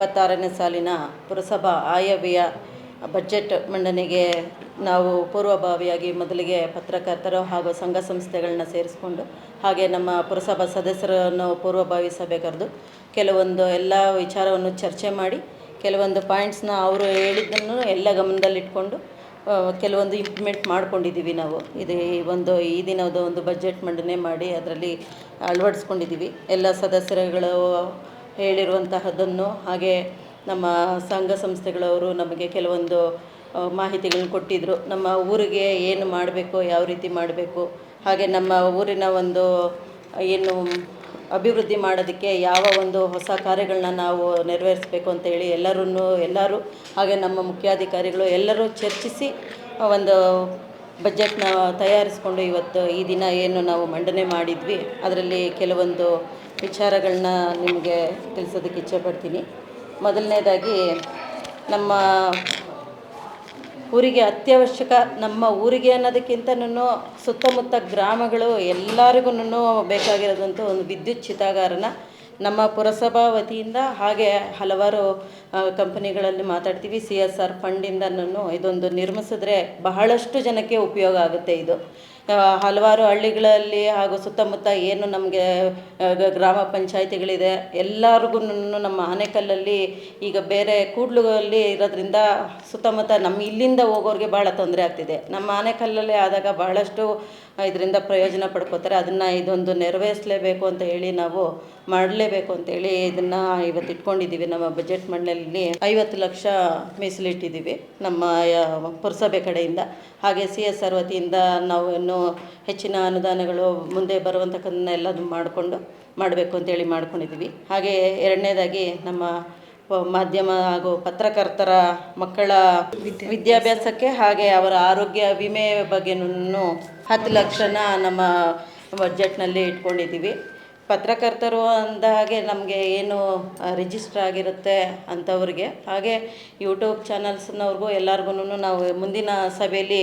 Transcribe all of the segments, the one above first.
ಇಪ್ಪತ್ತಾರನೇ ಸಾಲಿನ ಪುರಸಭಾ ಆಯವ್ಯಯ ಬಜೆಟ್ ಮಂಡನೆಗೆ ನಾವು ಪೂರ್ವಭಾವಿಯಾಗಿ ಮೊದಲಿಗೆ ಪತ್ರಕರ್ತರು ಹಾಗೂ ಸಂಘ ಸಂಸ್ಥೆಗಳನ್ನ ಸೇರಿಸ್ಕೊಂಡು ಹಾಗೆ ನಮ್ಮ ಪುರಸಭಾ ಸದಸ್ಯರನ್ನು ಪೂರ್ವಭಾವಿ ಸಭೆ ಕರೆದು ಕೆಲವೊಂದು ಎಲ್ಲ ವಿಚಾರವನ್ನು ಚರ್ಚೆ ಮಾಡಿ ಕೆಲವೊಂದು ಪಾಯಿಂಟ್ಸ್ನ ಅವರು ಹೇಳಿದ್ದನ್ನು ಎಲ್ಲ ಗಮನದಲ್ಲಿಟ್ಕೊಂಡು ಕೆಲವೊಂದು ಇಂಪ್ಲಿಮೆಂಟ್ ಮಾಡ್ಕೊಂಡಿದ್ದೀವಿ ನಾವು. ಇದು ಒಂದು, ಈ ದಿನದ ಒಂದು ಬಜೆಟ್ ಮಂಡನೆ ಮಾಡಿ ಅದರಲ್ಲಿ ಅಳವಡಿಸ್ಕೊಂಡಿದ್ದೀವಿ. ಎಲ್ಲ ಸದಸ್ಯರುಗಳು ಹೇಳಿರುವಂತಹದ್ದನ್ನು ಹಾಗೆ ನಮ್ಮ ಸಂಘ ಸಂಸ್ಥೆಗಳವರು ನಮಗೆ ಕೆಲವೊಂದು ಮಾಹಿತಿಗಳನ್ನು ಕೊಟ್ಟಿದ್ದರು ನಮ್ಮ ಊರಿಗೆ ಏನು ಮಾಡಬೇಕು, ಯಾವ ರೀತಿ ಮಾಡಬೇಕು, ಹಾಗೆ ನಮ್ಮ ಊರಿನ ಒಂದು, ಏನು ಅಭಿವೃದ್ಧಿ ಮಾಡೋದಕ್ಕೆ ಯಾವ ಒಂದು ಹೊಸ ಕಾರ್ಯಗಳನ್ನ ನಾವು ನೆರವೇರಿಸಬೇಕು ಅಂತೇಳಿ ಎಲ್ಲರೂ ಎಲ್ಲರೂ ಹಾಗೆ ನಮ್ಮ ಮುಖ್ಯಾಧಿಕಾರಿಗಳು ಎಲ್ಲರೂ ಚರ್ಚಿಸಿ ಒಂದು ಬಜೆಟ್ನ ತಯಾರಿಸ್ಕೊಂಡು ಇವತ್ತು ಈ ದಿನ ಏನು ನಾವು ಮಂಡನೆ ಮಾಡಿದ್ವಿ, ಅದರಲ್ಲಿ ಕೆಲವೊಂದು ವಿಚಾರಗಳನ್ನ ನಿಮಗೆ ತಿಳಿಸೋದಕ್ಕೆ ಇಚ್ಛೆಪಡ್ತೀನಿ. ಮೊದಲನೇದಾಗಿ, ನಮ್ಮ ಊರಿಗೆ ಅತ್ಯವಶ್ಯಕ, ನಮ್ಮ ಊರಿಗೆ ಅನ್ನೋದಕ್ಕಿಂತನೂ ಸುತ್ತಮುತ್ತ ಗ್ರಾಮಗಳು ಎಲ್ಲರಿಗೂ ಬೇಕಾಗಿರೋದಂತೂ ಒಂದು ವಿದ್ಯುತ್ ಚಿತಾಗಾರನ ನಮ್ಮ ಪುರಸಭಾ ವತಿಯಿಂದ ಹಾಗೆ ಹಲವಾರು ಕಂಪನಿಗಳಲ್ಲಿ ಮಾತಾಡ್ತೀವಿ. ಸಿ ಎಸ್ ಆರ್ ಫಂಡಿಂದನೂ ಇದೊಂದು ನಿರ್ಮಿಸಿದ್ರೆ ಬಹಳಷ್ಟು ಜನಕ್ಕೆ ಉಪಯೋಗ ಆಗುತ್ತೆ ಇದು. ಹಲವಾರು ಹಳ್ಳಿಗಳಲ್ಲಿ ಹಾಗೂ ಸುತ್ತಮುತ್ತ ಏನು ನಮಗೆ ಗ್ರಾಮ ಪಂಚಾಯಿತಿಗಳಿದೆ, ಎಲ್ಲರಿಗೂ ನಮ್ಮ ಆನೆಕಲ್ಲಲ್ಲಿ ಈಗ ಬೇರೆ ಕೂಡ್ಲುಗಳಲ್ಲಿ ಇರೋದ್ರಿಂದ ಸುತ್ತಮುತ್ತ ನಮ್ಮ ಇಲ್ಲಿಂದ ಹೋಗೋರಿಗೆ ಭಾಳ ತೊಂದರೆ ಆಗ್ತಿದೆ. ನಮ್ಮ ಆನೆಕಲ್ಲಲ್ಲಿ ಆದಾಗ ಬಹಳಷ್ಟು ಇದರಿಂದ ಪ್ರಯೋಜನ ಪಡ್ಕೋತಾರೆ. ಅದನ್ನು ಇದೊಂದು ನೆರವೇರಿಸಲೇಬೇಕು ಅಂತ ಹೇಳಿ ನಾವು ಮಾಡಲೇಬೇಕು ಅಂತೇಳಿ ಇದನ್ನು ಇವತ್ತು ಇಟ್ಕೊಂಡಿದ್ದೀವಿ. ನಮ್ಮ ಬಜೆಟ್ ಮಂಡಳಿಯಲ್ಲಿ ಐವತ್ತು ಲಕ್ಷ ಮೀಸಲಿಟ್ಟಿದ್ದೀವಿ ನಮ್ಮ ಪುರಸಭೆ ಕಡೆಯಿಂದ. ಹಾಗೆ ಸಿ ಎಸ್ ಆರ್ ವತಿಯಿಂದ ನಾವು ಇನ್ನೂ ಹೆಚ್ಚಿನ ಅನುದಾನಗಳು ಮುಂದೆ ಬರುವಂಥಕ್ಕನ್ನೆಲ್ಲ ಮಾಡಿಕೊಂಡು ಮಾಡಬೇಕು ಅಂತೇಳಿ ಮಾಡ್ಕೊಂಡಿದ್ದೀವಿ. ಹಾಗೆ ಎರಡನೇದಾಗಿ ನಮ್ಮ ಮಾಧ್ಯಮ ಹಾಗೂ ಪತ್ರಕರ್ತರ ಮಕ್ಕಳ ವಿದ್ಯಾಭ್ಯಾಸಕ್ಕೆ ಹಾಗೆ ಅವರ ಆರೋಗ್ಯ ವಿಮೆ ಬಗ್ಗೆನೂ ಹತ್ತು ಲಕ್ಷನ ನಮ್ಮ ಬಜೆಟ್ನಲ್ಲಿ ಇಟ್ಕೊಂಡಿದ್ದೀವಿ. ಪತ್ರಕರ್ತರು ಅಂದ ಹಾಗೆ ನಮಗೆ ಏನು ರಿಜಿಸ್ಟರ್ ಆಗಿರುತ್ತೆ ಅಂಥವ್ರಿಗೆ ಹಾಗೆ ಯೂಟ್ಯೂಬ್ ಚಾನಲ್ಸ್ನವ್ರಿಗೂ ಎಲ್ಲರಿಗೂ ನಾವು ಮುಂದಿನ ಸಭೆಯಲ್ಲಿ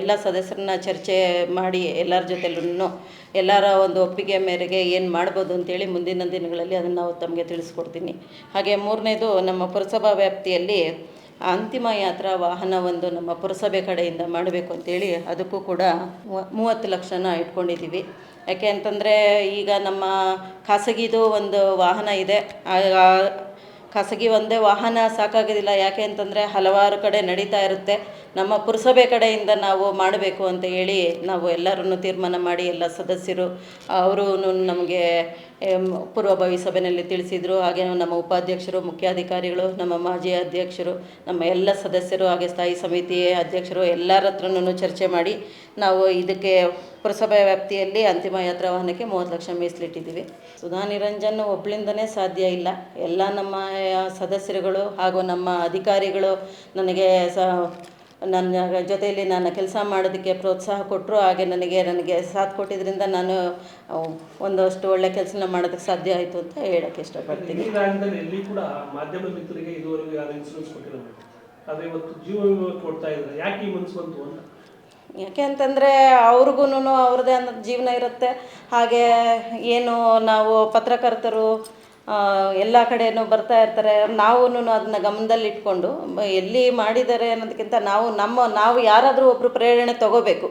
ಎಲ್ಲ ಸದಸ್ಯರನ್ನ ಚರ್ಚೆ ಮಾಡಿ ಎಲ್ಲರ ಜೊತೆಲೂ ಎಲ್ಲರ ಒಂದು ಒಪ್ಪಿಗೆ ಮೇರೆಗೆ ಏನು ಮಾಡ್ಬೋದು ಅಂತೇಳಿ ಮುಂದಿನ ದಿನಗಳಲ್ಲಿ ಅದನ್ನು ನಾವು ತಮಗೆ ತಿಳಿಸ್ಕೊಡ್ತೀನಿ. ಹಾಗೆ ಮೂರನೇದು ನಮ್ಮ ಪುರಸಭಾ ವ್ಯಾಪ್ತಿಯಲ್ಲಿ ಅಂತಿಮ ಯಾತ್ರಾ ವಾಹನ ಒಂದು ನಮ್ಮ ಪುರಸಭೆ ಕಡೆಯಿಂದ ಮಾಡಬೇಕು ಅಂತೇಳಿ ಅದಕ್ಕೂ ಕೂಡ ಮೂವ- ಮೂವತ್ತು ಲಕ್ಷನ ಇಟ್ಕೊಂಡಿದ್ದೀವಿ. ಯಾಕೆ ಅಂತಂದರೆ ಈಗ ನಮ್ಮ ಖಾಸಗಿದು ಒಂದು ವಾಹನ ಇದೆ. ಖಾಸಗಿ ಒಂದೇ ವಾಹನ ಸಾಕಾಗೋದಿಲ್ಲ. ಯಾಕೆ ಅಂತಂದರೆ ಹಲವಾರು ಕಡೆ ನಡೀತಾ ಇರುತ್ತೆ. ನಮ್ಮ ಪುರಸಭೆ ಕಡೆಯಿಂದ ನಾವು ಮಾಡಬೇಕು ಅಂತ ಹೇಳಿ ನಾವು ಎಲ್ಲರನ್ನು ತೀರ್ಮಾನ ಮಾಡಿ ಎಲ್ಲ ಸದಸ್ಯರು, ಅವರು ನಮಗೆ ಪೂರ್ವಭಾವಿ ಸಭೆಯಲ್ಲಿ ತಿಳಿಸಿದರು. ಹಾಗೆ ನಮ್ಮ ಉಪಾಧ್ಯಕ್ಷರು, ಮುಖ್ಯಾಧಿಕಾರಿಗಳು, ನಮ್ಮ ಮಾಜಿ ಅಧ್ಯಕ್ಷರು, ನಮ್ಮ ಎಲ್ಲ ಸದಸ್ಯರು, ಹಾಗೆ ಸ್ಥಾಯಿ ಸಮಿತಿ ಅಧ್ಯಕ್ಷರು ಎಲ್ಲರ ಹತ್ರನೂ ಚರ್ಚೆ ಮಾಡಿ ನಾವು ಇದಕ್ಕೆ ಪುರಸಭೆ ವ್ಯಾಪ್ತಿಯಲ್ಲಿ ಅಂತಿಮ ಯಾತ್ರಾ ವಾಹನಕ್ಕೆ ಮೂವತ್ತು ಲಕ್ಷ ಮೀಸಲಿಟ್ಟಿದ್ದೀವಿ. ಸುಧಾ ನಿರಂಜನ್ ಒಬ್ಬಳಿಂದನೇ ಸಾಧ್ಯ ಇಲ್ಲ. ಎಲ್ಲ ನಮ್ಮ ಸದಸ್ಯರುಗಳು ಹಾಗೂ ನಮ್ಮ ಅಧಿಕಾರಿಗಳು ನನಗೆ ಸ ನನ್ನ ಜೊತೆಯಲ್ಲಿ ನಾನು ಕೆಲಸ ಮಾಡೋದಕ್ಕೆ ಪ್ರೋತ್ಸಾಹ ಕೊಟ್ಟರು ಹಾಗೆ ನನಗೆ ನನಗೆ ಸಾಥ್ ಕೊಟ್ಟಿದ್ದರಿಂದ ನಾನು ಒಂದಷ್ಟು ಒಳ್ಳೆ ಕೆಲಸನ ಮಾಡೋದಕ್ಕೆ ಸಾಧ್ಯ ಆಯಿತು ಅಂತ ಹೇಳೋಕ್ಕೆ ಇಷ್ಟಪಡ್ತೀನಿ. ಯಾಕೆ ಅಂತಂದರೆ ಅವ್ರಿಗೂ ಅವ್ರದ್ದೇ ಅನ್ನೋ ಜೀವನ ಇರುತ್ತೆ. ಹಾಗೆ ಏನು ನಾವು ಪತ್ರಕರ್ತರು ಎಲ್ಲ ಕಡೆಯೂ ಬರ್ತಾ ಇರ್ತಾರೆ. ನಾವು ಅದನ್ನ ಗಮನದಲ್ಲಿಟ್ಕೊಂಡು ಎಲ್ಲಿ ಮಾಡಿದ್ದಾರೆ ಅನ್ನೋದಕ್ಕಿಂತ ನಾವು ನಮ್ಮ ನಾವು ಯಾರಾದರೂ ಒಬ್ಬರು ಪ್ರೇರಣೆ ತಗೋಬೇಕು.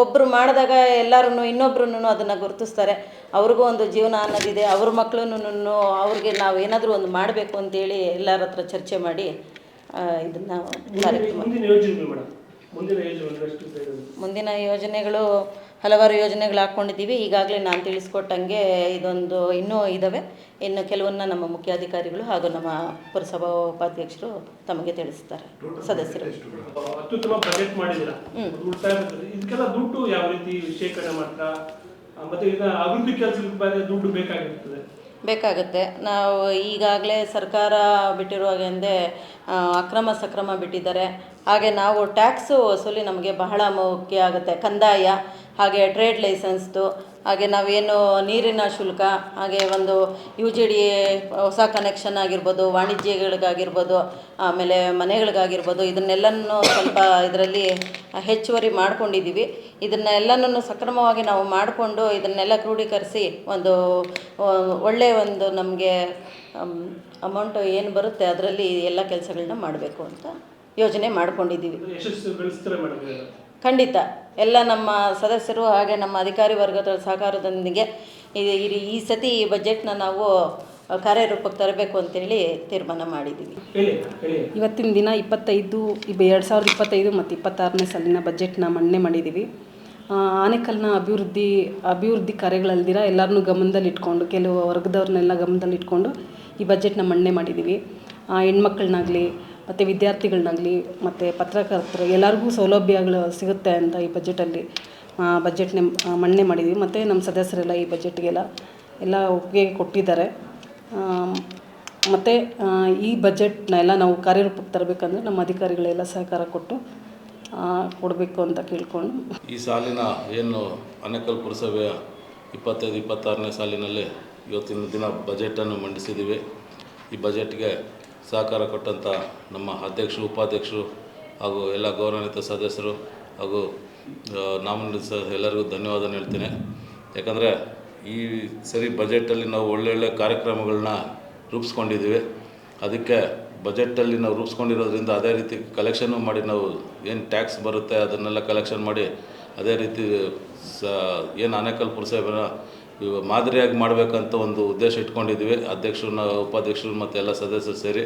ಒಬ್ಬರು ಮಾಡಿದಾಗ ಎಲ್ಲರೂ ಇನ್ನೊಬ್ರು ಅದನ್ನು ಗುರುತಿಸ್ತಾರೆ. ಅವ್ರಿಗೂ ಒಂದು ಜೀವನ ಅನ್ನೋದಿದೆ. ಅವ್ರ ಮಕ್ಳೂನು ಅವ್ರಿಗೆ ನಾವು ಏನಾದರೂ ಒಂದು ಮಾಡಬೇಕು ಅಂತೇಳಿ ಎಲ್ಲರ ಹತ್ರ ಚರ್ಚೆ ಮಾಡಿ ಇದನ್ನು ಕಾರ್ಯಕ್ರಮ. ಮುಂದಿನ ಯೋಜನೆಗಳು ಹಲವಾರು ಯೋಜನೆಗಳು ಹಾಕ್ಕೊಂಡಿದ್ದೀವಿ. ಈಗಾಗಲೇ ನಾನು ತಿಳಿಸ್ಕೊಟ್ಟಂಗೆ ಇದೊಂದು ಇನ್ನೂ ಇದ್ದಾವೆ ಇನ್ನು ಕೆಲವನ್ನ ನಮ್ಮ ಮುಖ್ಯಾಧಿಕಾರಿಗಳು ಹಾಗೂ ನಮ್ಮ ಪುರಸಭಾ ಉಪಾಧ್ಯಕ್ಷರು ತಮಗೆ ತಿಳಿಸ್ತಾರೆ. ಸದಸ್ಯರು. ಅತ್ಯುತ್ತಮ ಬಜೆಟ್ ಮಾಡಿದ್ದೀರಾ? ಇದಕ್ಕೆಲ್ಲ ದುಡ್ಡು ಯಾವ ರೀತಿ ಶೇಖರಣೆ ಮಾಡ್ತಾ ಮತ್ತೆ ಇದನ್ನ ಅಭಿವೃದ್ಧಿ ಕೆಲಸಕ್ಕೆ ದುಡ್ಡು ಬೇಕಾಗಿರ್ತದೆ. ಬೇಕಾಗುತ್ತೆ. ನಾವು ಈಗಾಗಲೇ ಸರ್ಕಾರ ಬಿಟ್ಟಿರುವಾಗೆಂದೇ ಅಕ್ರಮ ಸಕ್ರಮ ಬಿಟ್ಟಿದ್ದಾರೆ. ಹಾಗೆ ನಾವು ಟ್ಯಾಕ್ಸು ವಸೂಲಿ ನಮಗೆ ಬಹಳ ಮುಖ್ಯ ಆಗುತ್ತೆ. ಕಂದಾಯ ಹಾಗೆ ಟ್ರೇಡ್ ಲೈಸೆನ್ಸ್ದು ಹಾಗೆ ನಾವೇನು ನೀರಿನ ಶುಲ್ಕ, ಹಾಗೆ ಒಂದು ಯು ಜಿ ಡಿ ಹೊಸ ಕನೆಕ್ಷನ್ ಆಗಿರ್ಬೋದು, ವಾಣಿಜ್ಯಗಳಿಗಾಗಿರ್ಬೋದು, ಆಮೇಲೆ ಮನೆಗಳಿಗಾಗಿರ್ಬೋದು, ಇದನ್ನೆಲ್ಲನೂ ಸ್ವಲ್ಪ ಇದರಲ್ಲಿ ಹೆಚ್ಚುವರಿ ಮಾಡ್ಕೊಂಡಿದ್ದೀವಿ. ಇದನ್ನೆಲ್ಲನೂ ಸಕ್ರಮವಾಗಿ ನಾವು ಮಾಡಿಕೊಂಡು ಇದನ್ನೆಲ್ಲ ಕ್ರೋಢೀಕರಿಸಿ ಒಂದು ಒಳ್ಳೆಯ ಒಂದು ನಮಗೆ ಅಮೌಂಟು ಏನು ಬರುತ್ತೆ ಅದರಲ್ಲಿ ಎಲ್ಲ ಕೆಲಸಗಳನ್ನ ಮಾಡಬೇಕು ಅಂತ ಯೋಜನೆ ಮಾಡ್ಕೊಂಡಿದ್ದೀವಿ. ಖಂಡಿತ. ಎಲ್ಲ ನಮ್ಮ ಸದಸ್ಯರು ಹಾಗೆ ನಮ್ಮ ಅಧಿಕಾರಿ ವರ್ಗದ ಸಹಕಾರದೊಂದಿಗೆ ಈ ಈ- ಈ ಸತಿ ಈ ಬಜೆಟ್ನ ನಾವು ಕಾರ್ಯರೂಪಕ್ಕೆ ತರಬೇಕು ಅಂತೇಳಿ ತೀರ್ಮಾನ ಮಾಡಿದ್ದೀವಿ ಇವತ್ತಿನ ದಿನ ಇಪ್ಪತ್ತೈದು ಇಬ್ಬ ಎರಡು ಸಾವಿರದ ಇಪ್ಪತ್ತೈದು ಮತ್ತು ಇಪ್ಪತ್ತಾರನೇ ಸಾಲಿನ ಬಜೆಟ್ನ ಮಂಡನೆ ಮಾಡಿದ್ದೀವಿ ಆನೆಕಲ್ನ ಅಭಿವೃದ್ಧಿ ಅಭಿವೃದ್ಧಿ ಕಾರ್ಯಗಳಲ್ದಿರ ಎಲ್ಲರನ್ನೂ ಗಮನದಲ್ಲಿಟ್ಕೊಂಡು ಕೆಲವು ವರ್ಗದವ್ರನ್ನೆಲ್ಲ ಗಮನದಲ್ಲಿಟ್ಕೊಂಡು ಈ ಬಜೆಟ್ನ ಮಂಡನೆ ಮಾಡಿದ್ದೀವಿ ಹೆಣ್ಮಕ್ಳನ್ನಾಗಲಿ ಮತ್ತು ವಿದ್ಯಾರ್ಥಿಗಳನ್ನಾಗಲಿ, ಮತ್ತು ಪತ್ರಕರ್ತರು, ಎಲ್ಲರಿಗೂ ಸೌಲಭ್ಯಗಳು ಸಿಗುತ್ತೆ ಅಂತ ಈ ಬಜೆಟಲ್ಲಿ ಬಜೆಟ್ನೆ ಮಂಡನೆ ಮಾಡಿದ್ದೀವಿ ಮತ್ತು ನಮ್ಮ ಸದಸ್ಯರೆಲ್ಲ ಈ ಬಜೆಟ್ಗೆಲ್ಲ ಎಲ್ಲ ಒಪ್ಪಿಗೆ ಕೊಟ್ಟಿದ್ದಾರೆ. ಮತ್ತು ಈ ಬಜೆಟ್ನ ಎಲ್ಲ ನಾವು ಕಾರ್ಯರೂಪಕ್ಕೆ ತರಬೇಕಂದ್ರೆ ನಮ್ಮ ಅಧಿಕಾರಿಗಳೆಲ್ಲ ಸಹಕಾರ ಕೊಟ್ಟು ಕೊಡಬೇಕು ಅಂತ ಕೇಳ್ಕೊಂಡು. ಈ ಸಾಲಿನ ಏನು ಅನೇಕಲ್ ಪುರಸಭೆಯ ಇಪ್ಪತ್ತೈದು, ಇಪ್ಪತ್ತಾರನೇ ಸಾಲಿನಲ್ಲಿ ಇವತ್ತಿನ ದಿನ ಬಜೆಟನ್ನು ಮಂಡಿಸಿದ್ದೀವಿ. ಈ ಬಜೆಟ್ಗೆ ಸಹಕಾರ ಕೊಟ್ಟಂಥ ನಮ್ಮ ಅಧ್ಯಕ್ಷರು, ಉಪಾಧ್ಯಕ್ಷರು ಹಾಗೂ ಎಲ್ಲ ಗೌರವಾನ್ವಿತ ಸದಸ್ಯರು ಹಾಗೂ ನಾಮಿನೇಟ್ ಸರ್ ಎಲ್ಲರಿಗೂ ಧನ್ಯವಾದ ಹೇಳ್ತೀನಿ. ಯಾಕಂದರೆ ಈ ಸರಿ ಬಜೆಟಲ್ಲಿ ನಾವು ಒಳ್ಳೊಳ್ಳೆ ಕಾರ್ಯಕ್ರಮಗಳನ್ನ ರೂಪಿಸ್ಕೊಂಡಿದ್ದೀವಿ. ಅದಕ್ಕೆ ಬಜೆಟಲ್ಲಿ ನಾವು ರೂಪಿಸ್ಕೊಂಡಿರೋದ್ರಿಂದ ಅದೇ ರೀತಿ ಕಲೆಕ್ಷನ್ನು ಮಾಡಿ ನಾವು ಏನು ಟ್ಯಾಕ್ಸ್ ಬರುತ್ತೆ ಅದನ್ನೆಲ್ಲ ಕಲೆಕ್ಷನ್ ಮಾಡಿ ಅದೇ ರೀತಿ ಸ, ಏನು ಆನೇಕಲ್ ಪುರಸಭೆನ ಇವ ಮಾದರಿಯಾಗಿ ಮಾಡಬೇಕಂತ ಒಂದು ಉದ್ದೇಶ ಇಟ್ಕೊಂಡಿದ್ದೀವಿ ಅಧ್ಯಕ್ಷರು ಉಪಾಧ್ಯಕ್ಷರು ಮತ್ತು ಎಲ್ಲ ಸದಸ್ಯರು ಸೇರಿ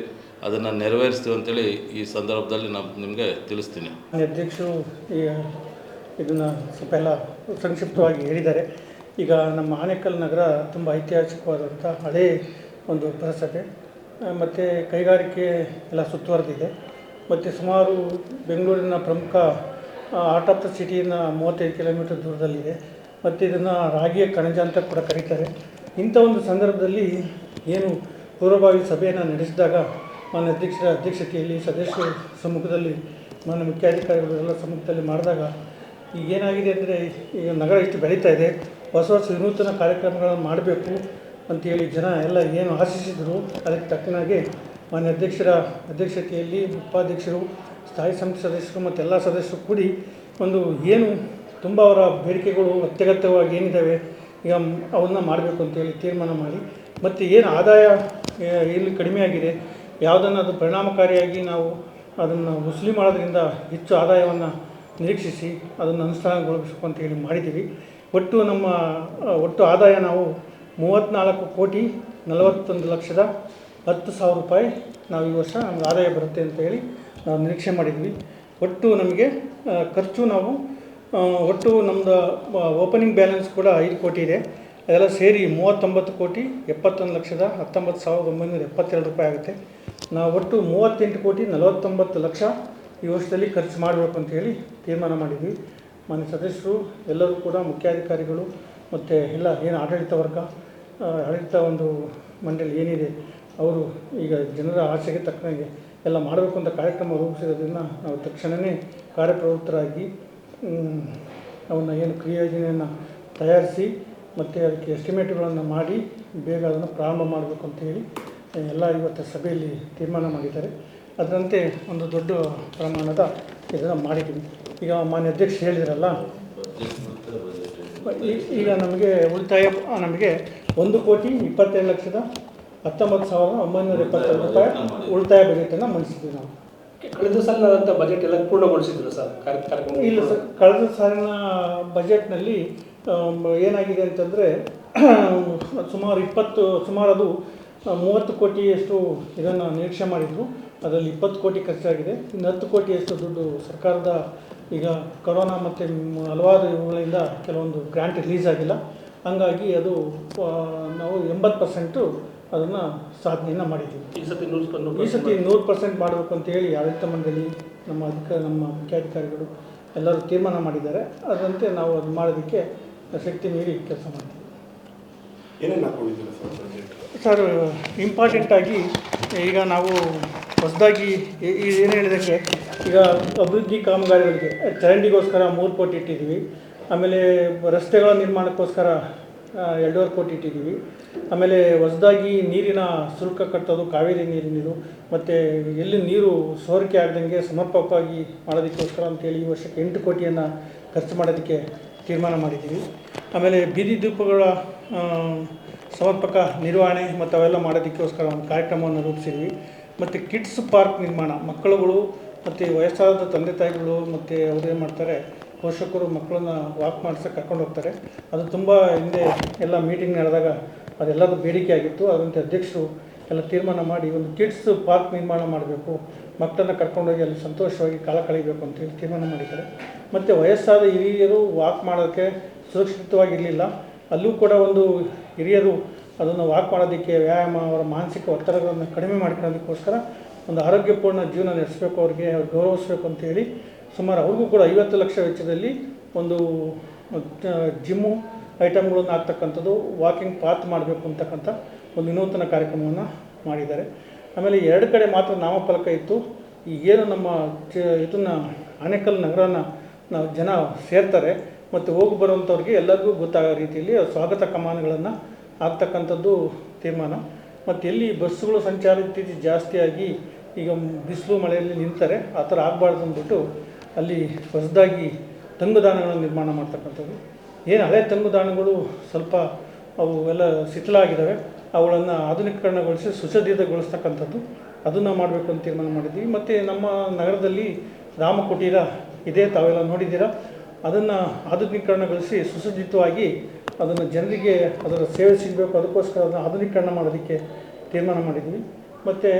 ಅದನ್ನು ನೆರವೇರಿಸ್ತೀವಿ ಅಂತೇಳಿ ಈ ಸಂದರ್ಭದಲ್ಲಿ ನಾನು ನಿಮಗೆ ತಿಳಿಸ್ತೀನಿ. ಅಧ್ಯಕ್ಷರು ಇದನ್ನು ಸ್ವಲ್ಪ ಎಲ್ಲ ಸಂಕ್ಷಿಪ್ತವಾಗಿ ಹೇಳಿದ್ದಾರೆ. ಈಗ ನಮ್ಮ ಆನೇಕಲ್ ನಗರ ತುಂಬ ಐತಿಹಾಸಿಕವಾದಂಥ ಹಳೇ ಒಂದು ಪುರಸಭೆ. ಮತ್ತು ಕೈಗಾರಿಕೆ ಎಲ್ಲ ಸುತ್ತುವರೆದಿದೆ. ಮತ್ತು ಸುಮಾರು ಬೆಂಗಳೂರಿನ ಪ್ರಮುಖ ಆರ್ಟ್ ಆಫ್ ದ ಮೂವತ್ತೈದು ಕಿಲೋಮೀಟರ್ ದೂರದಲ್ಲಿದೆ. ಮತ್ತು ಇದನ್ನು ರಾಗಿಯ ಕಣಜ ಅಂತ ಕೂಡ ಕರೀತಾರೆ. ಇಂಥ ಒಂದು ಸಂದರ್ಭದಲ್ಲಿ ಏನು ಪೂರ್ವಭಾವಿ ಸಭೆಯನ್ನು ನಡೆಸಿದಾಗ ಮಾನ್ಯ ಅಧ್ಯಕ್ಷರ ಅಧ್ಯಕ್ಷತೆಯಲ್ಲಿ, ಸದಸ್ಯರ ಸಮ್ಮುಖದಲ್ಲಿ, ಮಾನ್ಯ ಮುಖ್ಯಾಧಿಕಾರಿಗಳೆಲ್ಲ ಸಮ್ಮುಖದಲ್ಲಿ ಮಾಡಿದಾಗ ಈಗ ಏನಾಗಿದೆ ಅಂದರೆ ಈಗ ನಗರ ಇಷ್ಟು ಬೆಳೀತಾ ಇದೆ. ಹೊಸ ಹೊಸ ವಿನೂತನ ಕಾರ್ಯಕ್ರಮಗಳನ್ನು ಮಾಡಬೇಕು ಅಂತೇಳಿ ಜನ ಎಲ್ಲ ಏನು ಆಶಿಸಿದರು. ಅದಕ್ಕೆ ತಕ್ಕನಾಗೆ ಮಾನ್ಯ ಅಧ್ಯಕ್ಷರ ಅಧ್ಯಕ್ಷತೆಯಲ್ಲಿ ಉಪಾಧ್ಯಕ್ಷರು, ಸ್ಥಾಯಿ ಸಮಿತಿ ಸದಸ್ಯರು ಮತ್ತು ಎಲ್ಲ ಸದಸ್ಯರು ಕೂಡಿ ಒಂದು ಏನು ತುಂಬ ಅವರ ಬೇಡಿಕೆಗಳು ಅತ್ಯಗತ್ಯವಾಗಿ ಏನಿದ್ದಾವೆ, ಈಗ ಅವನ್ನ ಮಾಡಬೇಕು ಅಂತೇಳಿ ತೀರ್ಮಾನ ಮಾಡಿ. ಮತ್ತು ಏನು ಆದಾಯ ಇಲ್ಲಿ ಕಡಿಮೆ ಆಗಿದೆ, ಯಾವುದನ್ನು ಅದು ಪರಿಣಾಮಕಾರಿಯಾಗಿ ನಾವು ಅದನ್ನು ವಸೂಲಿ ಮಾಡೋದ್ರಿಂದ ಹೆಚ್ಚು ಆದಾಯವನ್ನು ನಿರೀಕ್ಷಿಸಿ ಅದನ್ನು ಅನುಷ್ಠಾನಗೊಳಿಸಬೇಕು ಅಂತ ಹೇಳಿ ಮಾಡಿದ್ದೀವಿ. ಒಟ್ಟು ನಮ್ಮ ಒಟ್ಟು ಆದಾಯ ನಾವು ಮೂವತ್ತ್ನಾಲ್ಕು ಕೋಟಿ ನಲವತ್ತೊಂದು ಲಕ್ಷದ ಹತ್ತು ಸಾವಿರ ರೂಪಾಯಿ ನಾವು ಈ ವರ್ಷ ನಮ್ಗೆ ಆದಾಯ ಬರುತ್ತೆ ಅಂತ ಹೇಳಿ ನಾವು ನಿರೀಕ್ಷೆ ಮಾಡಿದ್ವಿ ಒಟ್ಟು ನಮಗೆ ಖರ್ಚು ನಾವು ಒಟ್ಟು ನಮ್ಮದು ಓಪನಿಂಗ್ ಬ್ಯಾಲೆನ್ಸ್ ಕೂಡ ಐದು ಕೋಟಿ ಇದೆ. ಅದೆಲ್ಲ ಸೇರಿ ಮೂವತ್ತೊಂಬತ್ತು ಕೋಟಿ, ಎಪ್ಪತ್ತೊಂದು ಲಕ್ಷದ ಹತ್ತೊಂಬತ್ತು ಸಾವಿರದ ಒಂಬೈನೂರ ಎಪ್ಪತ್ತೆರಡು ರೂಪಾಯಿ ಆಗುತ್ತೆ. ನಾವು ಒಟ್ಟು ಮೂವತ್ತೆಂಟು ಕೋಟಿ, ನಲವತ್ತೊಂಬತ್ತು ಲಕ್ಷ ಈ ವರ್ಷದಲ್ಲಿ ಖರ್ಚು ಮಾಡಬೇಕು ಅಂತ ಹೇಳಿ ತೀರ್ಮಾನ ಮಾಡಿದ್ವಿ. ಮಾನ್ಯ ಸದಸ್ಯರು, ಎಲ್ಲರೂ ಕೂಡ, ಮುಖ್ಯಾಧಿಕಾರಿಗಳು ಮತ್ತು ಎಲ್ಲ ಏನು ಆಡಳಿತ ವರ್ಗ ಆಡಳಿತ ಒಂದು ಮಂಡಳಿ ಏನಿದೆ, ಅವರು ಈಗ ಜನರ ಆಸೆಗೆ ತಕ್ಕನಾಗೆ ಎಲ್ಲ ಮಾಡಬೇಕು ಅಂತ ಕಾರ್ಯಕ್ರಮ ರೂಪಿಸಿರೋದ್ರಿಂದ ನಾವು ತಕ್ಷಣವೇ ಕಾರ್ಯಪ್ರವೃತ್ತರಾಗಿ ಅವನ್ನ ಏನು ಕ್ರಿಯೋಜನೆಯನ್ನು ತಯಾರಿಸಿ ಮತ್ತು ಅದಕ್ಕೆ ಎಸ್ಟಿಮೇಟ್ಗಳನ್ನು ಮಾಡಿ ಬೇಗ ಅದನ್ನು ಪ್ರಾರಂಭ ಮಾಡಬೇಕು ಅಂತೇಳಿ ಎಲ್ಲ ಇವತ್ತು ಸಭೆಯಲ್ಲಿ ತೀರ್ಮಾನ ಮಾಡಿದ್ದಾರೆ. ಅದರಂತೆ ಒಂದು ದೊಡ್ಡ ಪ್ರಮಾಣದ ಇದನ್ನು ಮಾಡಿದ್ದೀವಿ. ಈಗ ಮಾನ್ಯ ಅಧ್ಯಕ್ಷ ಹೇಳಿದ್ರಲ್ಲ ಈಗ ನಮಗೆ ಉಳಿತಾಯ ನಮಗೆ ಒಂದು ಕೋಟಿ ಇಪ್ಪತ್ತೇಳು ಲಕ್ಷದ ಹತ್ತೊಂಬತ್ತು ಸಾವಿರದ ಒಂಬೈನೂರ ಇಪ್ಪತ್ತೈದು ರೂಪಾಯಿ ಉಳಿತಾಯ ಬಜೆಟನ್ನು ಮಂಡಿಸಿದ್ವಿ ನಾವು. ಕಳೆದ ಸಾಲಿನಾದಂಥ ಬಜೆಟ್ ಎಲ್ಲ ಪೂರ್ಣಗೊಳಿಸಿದ್ರು ಸರ್ ಕಾರ್ಯ ಕಾರ್ಯಕ್ರಮ ಇಲ್ಲ ಸರ್ ಕಳೆದ ಸಾಲಿನ ಬಜೆಟ್ನಲ್ಲಿ ಏನಾಗಿದೆ ಅಂತಂದರೆ ಸುಮಾರು ಇಪ್ಪತ್ತು ಸುಮಾರು ಅದು ಮೂವತ್ತು ಕೋಟಿಯಷ್ಟು ಇದನ್ನು ನಿರೀಕ್ಷೆ ಮಾಡಿದರು. ಅದರಲ್ಲಿ ಇಪ್ಪತ್ತು ಕೋಟಿ ಖರ್ಚಾಗಿದೆ. ಇನ್ನು ಹತ್ತು ಕೋಟಿಯಷ್ಟು ದುಡ್ಡು ಸರ್ಕಾರದ ಈಗ ಕೊರೋನಾ ಮತ್ತು ಹಲವಾರು ಇವುಗಳಿಂದ ಕೆಲವೊಂದು ಗ್ರ್ಯಾಂಟ್ ರಿಲೀಸ್ ಆಗಿಲ್ಲ. ಹಂಗಾಗಿ ಅದು ನಾವು ಎಂಬತ್ತು ಪರ್ಸೆಂಟು ಅದನ್ನು ಸಾಧನೆಯನ್ನು ಮಾಡಿದ್ದೀವಿ ಈ ಸತಿ ನೂರು ಈ ಸತಿ ನೂರು ಪರ್ಸೆಂಟ್ ಮಾಡಬೇಕು ಅಂತೇಳಿ ಆಡಳಿತ ಮಂಡಳಿ ನಮ್ಮ ಅಧಿಕಾರಿ ನಮ್ಮ ಮುಖ್ಯಾಧಿಕಾರಿಗಳು ಎಲ್ಲರೂ ತೀರ್ಮಾನ ಮಾಡಿದ್ದಾರೆ. ಅದರಂತೆ ನಾವು ಅದು ಮಾಡೋದಕ್ಕೆ ಶಕ್ತಿ ಮೀರಿ ಕೆಲಸ ಮಾಡ್ತೀವಿ. ಸರ್ ಇಂಪಾರ್ಟೆಂಟ್ ಆಗಿ ಇಂಪಾರ್ಟೆಂಟಾಗಿ ಈಗ ನಾವು ಹೊಸದಾಗಿ ಏನು ಹೇಳಿದಂಗೆ ಈಗ ಅಭಿವೃದ್ಧಿ ಕಾಮಗಾರಿಗಳಿಗೆ ಚರಂಡಿಗೋಸ್ಕರ ಮೂರು ಕೋಟಿ ಇಟ್ಟಿದ್ದೀವಿ. ಆಮೇಲೆ ರಸ್ತೆಗಳ ನಿರ್ಮಾಣಕ್ಕೋಸ್ಕರ ಎರಡೂವರೆ ಕೋಟಿ ಇಟ್ಟಿದ್ದೀವಿ. ಆಮೇಲೆ ಹೊಸದಾಗಿ ನೀರಿನ ಶುಲ್ಕ ಕಟ್ಟೋದು ಕಾವೇರಿ ನೀರಿನದು ಮತ್ತು ಎಲ್ಲಿ ನೀರು ಸೋರಿಕೆ ಆಗದಂಗೆ ಸಮರ್ಪಕವಾಗಿ ಮಾಡೋದಕ್ಕೋಸ್ಕರ ಅಂತೇಳಿ ಈ ವರ್ಷಕ್ಕೆ ಎಂಟು ಕೋಟಿಯನ್ನು ಖರ್ಚು ಮಾಡೋದಕ್ಕೆ ತೀರ್ಮಾನ ಮಾಡಿದ್ದೀವಿ. ಆಮೇಲೆ ಬೀದಿ ದೀಪಗಳ ಸಮರ್ಪಕ ನಿರ್ವಹಣೆ ಮತ್ತು ಅವೆಲ್ಲ ಮಾಡೋದಕ್ಕೋಸ್ಕರ ಒಂದು ಕಾರ್ಯಕ್ರಮವನ್ನು ರೂಪಿಸಿದ್ವಿ ಮತ್ತು ಕಿಡ್ಸ್ ಪಾರ್ಕ್ ನಿರ್ಮಾಣ, ಮಕ್ಕಳುಗಳು ಮತ್ತು ವಯಸ್ಸಾದ ತಂದೆ ತಾಯಿಗಳು ಮತ್ತು ಅವ್ರು ಏನು ಮಾಡ್ತಾರೆ ಪೋಷಕರು ಮಕ್ಕಳನ್ನ ವಾಕ್ ಮಾಡಿಸೋಕೆ ಕರ್ಕೊಂಡು ಹೋಗ್ತಾರೆ. ಅದು ತುಂಬ ಹಿಂದೆ ಎಲ್ಲ ಮೀಟಿಂಗ್ ನಡೆದಾಗ ಅದೆಲ್ಲದೂ ಬೇಡಿಕೆ ಆಗಿತ್ತು. ಅದರಂತೆ ಅಧ್ಯಕ್ಷರು ಎಲ್ಲ ತೀರ್ಮಾನ ಮಾಡಿ ಒಂದು ಕಿಡ್ಸ್ ಪಾರ್ಕ್ ನಿರ್ಮಾಣ ಮಾಡಬೇಕು. ಮಕ್ಕಳನ್ನ ಕರ್ಕೊಂಡೋಗಿ ಅಲ್ಲಿ ಸಂತೋಷವಾಗಿ ಕಾಲ ಕಳೀಬೇಕು ಅಂತೇಳಿ ತೀರ್ಮಾನ ಮಾಡಿದ್ದಾರೆ. ಮತ್ತು ವಯಸ್ಸಾದ ಹಿರಿಯರು ವಾಕ್ ಮಾಡೋಕ್ಕೆ ಸುರಕ್ಷಿತವಾಗಿರಲಿಲ್ಲ. ಅಲ್ಲೂ ಕೂಡ ಒಂದು ಹಿರಿಯರು ಅದನ್ನು ವಾಕ್ ಮಾಡೋದಕ್ಕೆ ವ್ಯಾಯಾಮ, ಅವರ ಮಾನಸಿಕ ಒತ್ತಡಗಳನ್ನು ಕಡಿಮೆ ಮಾಡ್ಕೊಳ್ಳೋದಕ್ಕೋಸ್ಕರ ಒಂದು ಆರೋಗ್ಯಪೂರ್ಣ ಜೀವನ ನಡೆಸಬೇಕು, ಅವ್ರಿಗೆ ಅವ್ರು ಗೌರವಿಸ್ಬೇಕು ಅಂತೇಳಿ ಸುಮಾರು ಅವ್ರಿಗೂ ಕೂಡ ಐವತ್ತು ಲಕ್ಷ ವೆಚ್ಚದಲ್ಲಿ ಒಂದು ಜಿಮ್ಮು ಐಟಮ್ಗಳನ್ನು ಹಾಕ್ತಕ್ಕಂಥದ್ದು ವಾಕಿಂಗ್ ಪಾತ್ ಮಾಡಬೇಕು ಅಂತಕ್ಕಂಥ ಒಂದು ವಿನೂತನ ಕಾರ್ಯಕ್ರಮವನ್ನು ಮಾಡಿದ್ದಾರೆ. ಆಮೇಲೆ ಎರಡು ಕಡೆ ಮಾತ್ರ ನಾಮಫಲಕ ಇತ್ತು. ಈಗೇನು ನಮ್ಮ ಚ, ಇದನ್ನು ಆನೇಕಲ್ ನಗರನ ಜನ ಸೇರ್ತಾರೆ ಮತ್ತು ಹೋಗಿ ಬರುವಂಥವ್ರಿಗೆ ಎಲ್ಲರಿಗೂ ಗೊತ್ತಾಗೋ ರೀತಿಯಲ್ಲಿ ಸ್ವಾಗತ ಕಮಾನುಗಳನ್ನು ಆಗ್ತಕ್ಕಂಥದ್ದು ತೀರ್ಮಾನ. ಮತ್ತು ಎಲ್ಲಿ ಬಸ್ಸುಗಳು ಸಂಚಾರ ಜಾಸ್ತಿಯಾಗಿ ಈಗ ಬಿಸಿಲು ಮಳೆಯಲ್ಲಿ ನಿಂತಾರೆ ಆ ಥರ ಆಗಬಾರ್ದು ಅಂದ್ಬಿಟ್ಟು ಅಲ್ಲಿ ಹೊಸದಾಗಿ ತಂಗುದಾಣಗಳನ್ನು ನಿರ್ಮಾಣ ಮಾಡ್ತಕ್ಕಂಥದ್ದು. ಏನು ಹಳೆ ತಂಗುದಾಣಗಳು ಸ್ವಲ್ಪ ಅವು ಎಲ್ಲ ಶಿಥಿಲಾಗಿದ್ದಾವೆ ಅವುಗಳನ್ನು ಆಧುನೀಕರಣಗೊಳಿಸಿ ಸುಸಜ್ಜಿತಗೊಳಿಸ್ತಕ್ಕಂಥದ್ದು. ಅದನ್ನು ಮಾಡಬೇಕು ಅಂತ ತೀರ್ಮಾನ ಮಾಡಿದ್ದೀವಿ. ಮತ್ತು ನಮ್ಮ ನಗರದಲ್ಲಿ ರಾಮಕುಟೀರ ಇದೆ, ತಾವೆಲ್ಲ ನೋಡಿದ್ದೀರಾ? ಅದನ್ನು ಆಧುನೀಕರಣಗೊಳಿಸಿ ಸುಸಜ್ಜಿತವಾಗಿ ಅದನ್ನು ಜನರಿಗೆ ಅದರ ಸೇವೆ ಸಿಗಬೇಕು. ಅದಕ್ಕೋಸ್ಕರ ಅದನ್ನು ಆಧುನೀಕರಣ ಮಾಡೋದಕ್ಕೆ ತೀರ್ಮಾನ ಮಾಡಿದ್ದೀವಿ. ಮತ್ತು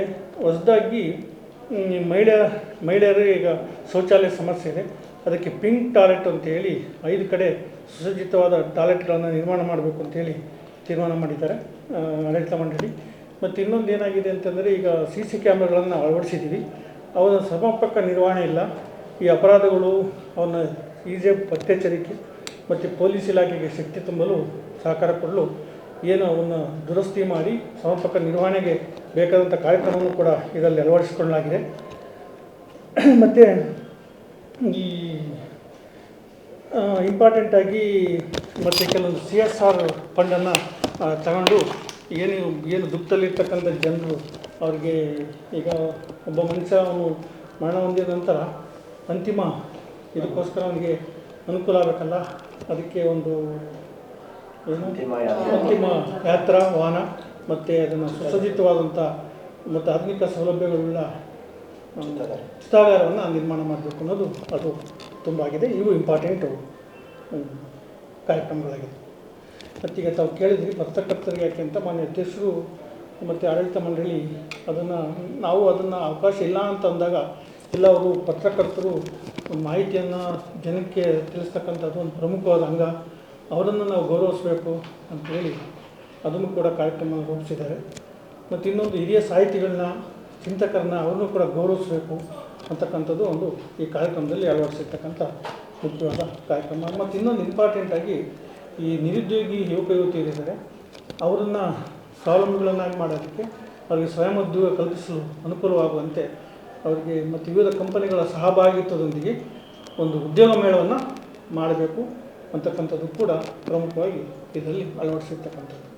ಹೊಸದಾಗಿ ಮ್, ಮಹಿಳೆಯ ಮಹಿಳೆಯರಿಗೆ ಈಗ ಶೌಚಾಲಯ ಸಮಸ್ಯೆ ಇದೆ. ಅದಕ್ಕೆ ಪಿಂಕ್ ಟಾಯ್ಲೆಟ್ ಅಂತೇಳಿ ಐದು ಕಡೆ ಸುಸಜ್ಜಿತವಾದ ಟಾಯ್ಲೆಟ್ಗಳನ್ನು ನಿರ್ಮಾಣ ಮಾಡಬೇಕು ಅಂತೇಳಿ ತೀರ್ಮಾನ ಮಾಡಿದ್ದಾರೆ ಆಡಳಿತ ಮಂಡಳಿ. ಮತ್ತು ಇನ್ನೊಂದು ಏನಾಗಿದೆ ಅಂತಂದರೆ ಈಗ ಸಿ ಸಿ ಕ್ಯಾಮ್ರಾಗಳನ್ನು ಅಳವಡಿಸಿದ್ದೀವಿ. ಅವನ ಸಮರ್ಪಕ ನಿರ್ವಹಣೆ ಇಲ್ಲ. ಈ ಅಪರಾಧಗಳು ಅವನ್ನ ಈಜೆ ಪತ್ತೆಚ್ಚರಿಕೆ ಮತ್ತು ಪೊಲೀಸ್ ಇಲಾಖೆಗೆ ಶಕ್ತಿ ತುಂಬಲು ಸಹಕಾರ ಕೊಡಲು ಏನು ಅವನ್ನು ದುರಸ್ತಿ ಮಾಡಿ ಸಮರ್ಪಕ ನಿರ್ವಹಣೆಗೆ ಬೇಕಾದಂಥ ಕಾರ್ಯಕ್ರಮವನ್ನು ಕೂಡ ಇದರಲ್ಲಿ ಅಳವಡಿಸಿಕೊಳ್ಳಲಾಗಿದೆ. ಮತ್ತು ಈ ಇಂಪಾರ್ಟೆಂಟಾಗಿ ಮತ್ತು ಕೆಲವೊಂದು ಸಿ ಎಸ್ ಆರ್ ಫಂಡನ್ನು ತಗೊಂಡು ಏನು ಏನು ದುಃಖದಲ್ಲಿರ್ತಕ್ಕಂಥ ಜನರು ಅವ್ರಿಗೆ ಈಗ ಒಬ್ಬ ಮನುಷ್ಯ ಅವನು ಮರಣ ಹೊಂದಿದ ನಂತರ ಅಂತಿಮ ಇದಕ್ಕೋಸ್ಕರ ಅವನಿಗೆ ಅನುಕೂಲ ಆಗಬೇಕಲ್ಲ ಅದಕ್ಕೆ ಒಂದು ಏನು? ಅಂತಿಮ ಯಾತ್ರಾ ವಾಹನ. ಮತ್ತು ಅದನ್ನು ಸುಸಜ್ಜಿತವಾದಂಥ ಮತ್ತು ಆಧುನಿಕ ಸೌಲಭ್ಯಗಳುಳ್ಳ ಚಿತಾಗಾರವನ್ನು ನಿರ್ಮಾಣ ಮಾಡಬೇಕು ಅನ್ನೋದು ಅದು ತುಂಬ ಆಗಿದೆ. ಇವು ಇಂಪಾರ್ಟೆಂಟು ಕಾರ್ಯಕ್ರಮಗಳಾಗಿದೆ ಮತ್ತೀಗ ತಾವು ಕೇಳಿದ್ವಿ ಪತ್ರಕರ್ತರಿಗೆ ಯಾಕೆ ಅಂತ ಮಾನ್ಯ ಅಧ್ಯಕ್ಷರು ಮತ್ತು ಆಡಳಿತ ಮಂಡಳಿ ಅದನ್ನು ನಾವು ಅದನ್ನು ಅವಕಾಶ ಇಲ್ಲ ಅಂತ ಅಂದಾಗ ಇಲ್ಲ ಅವರು ಪತ್ರಕರ್ತರು ಮಾಹಿತಿಯನ್ನು ಜನಕ್ಕೆ ತಿಳಿಸ್ತಕ್ಕಂಥದ್ದು ಒಂದು ಪ್ರಮುಖವಾದ ಅಂಗ. ಅವರನ್ನು ನಾವು ಗೌರವಿಸಬೇಕು ಅಂತೇಳಿ ಅದನ್ನು ಕೂಡ ಕಾರ್ಯಕ್ರಮ ರೂಪಿಸಿದ್ದಾರೆ. ಮತ್ತು ಇನ್ನೊಂದು ಹಿರಿಯ ಸಾಹಿತಿಗಳನ್ನ, ಚಿಂತಕರನ್ನ ಅವ್ರನ್ನೂ ಕೂಡ ಗೌರವಿಸಬೇಕು ಅಂತಕ್ಕಂಥದ್ದು ಒಂದು ಈ ಕಾರ್ಯಕ್ರಮದಲ್ಲಿ ಅಳವಡಿಸಿರ್ತಕ್ಕಂಥ ಮುಖ್ಯವಾದ ಕಾರ್ಯಕ್ರಮ. ಮತ್ತು ಇನ್ನೊಂದು ಇಂಪಾರ್ಟೆಂಟಾಗಿ ಈ ನಿರುದ್ಯೋಗಿ ಯುವಕ ಯುವತಿಯರಿದ್ದಾರೆ. ಅವರನ್ನು ಸ್ವಾವಲಂಬಿಗಳನ್ನಾಗಿ ಮಾಡೋದಕ್ಕೆ ಅವರಿಗೆ ಸ್ವಯಂ ಉದ್ಯೋಗ ಕಲ್ಪಿಸಲು ಅನುಕೂಲವಾಗುವಂತೆ ಅವರಿಗೆ ಮತ್ತು ವಿವಿಧ ಕಂಪನಿಗಳ ಸಹಭಾಗಿತ್ವದೊಂದಿಗೆ ಒಂದು ಉದ್ಯೋಗ ಮೇಳವನ್ನು ಮಾಡಬೇಕು ಅಂತಕ್ಕಂಥದ್ದು ಕೂಡ ಪ್ರಮುಖವಾಗಿ ಇದರಲ್ಲಿ ಅಳವಡಿಸಿರ್ತಕ್ಕಂಥದ್ದು.